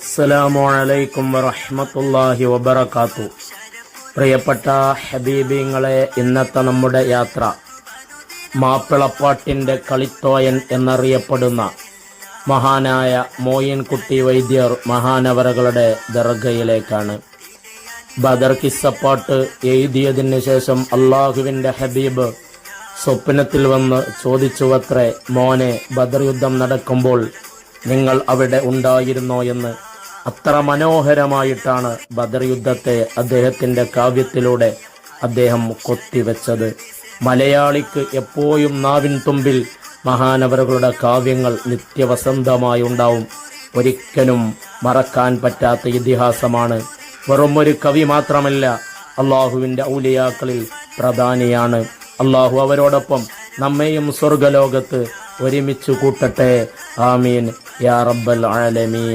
അസ്സലാമു അലൈക്കും വറഹ്മത്തുള്ളാഹി പ്രിയപ്പെട്ട ഹബീബിങ്ങളെ ഇന്നത്തെ നമ്മുടെ യാത്ര മാപ്പിളപ്പാട്ടിന്റെ കളിത്തോയൻ എന്നറിയപ്പെടുന്ന മഹാനായ മോയിൻകുട്ടി വൈദ്യർ മഹാനവരകളുടെ ദർഗയിലേക്കാണ്. ബദർ കിസ്സപ്പാട്ട് എഴുതിയതിന് ശേഷം അള്ളാഹുവിന്റെ ഹബീബ് സ്വപ്നത്തിൽ വന്ന് ചോദിച്ചുവത്രേ മോനെ ബദർ യുദ്ധം നടക്കുമ്പോൾ നിങ്ങൾ അവിടെ ഉണ്ടായിരുന്നോ? എന്ന് അത്ര മനോഹരമായിട്ടാണ് ബദർ യുദ്ധത്തെ അദ്ദേഹത്തിന്റെ കാവ്യത്തിലൂടെ അദ്ദേഹം കൊത്തിവെച്ചത്. മലയാളിക്ക് എപ്പോഴും നാവിൻ തുമ്പിൽ മഹാനവറുകളുടെ കാവ്യങ്ങൾ നിത്യവസന്തമായി ഉണ്ടാവും. ഒരിക്കലും മറക്കാൻ പറ്റാത്ത ഇതിഹാസമാണ്. വെറും ഒരു കവി മാത്രമല്ല അള്ളാഹുവിന്റെ ഔലിയാക്കളിൽ പ്രധാനിയാണ്. അള്ളാഹു അവരോടൊപ്പം നമ്മെയും സ്വർഗലോകത്ത് ഒരുമിച്ച് കൂട്ടട്ടെ. ആമീൻ. യാ റബ്ബൽ ആലമീൻ.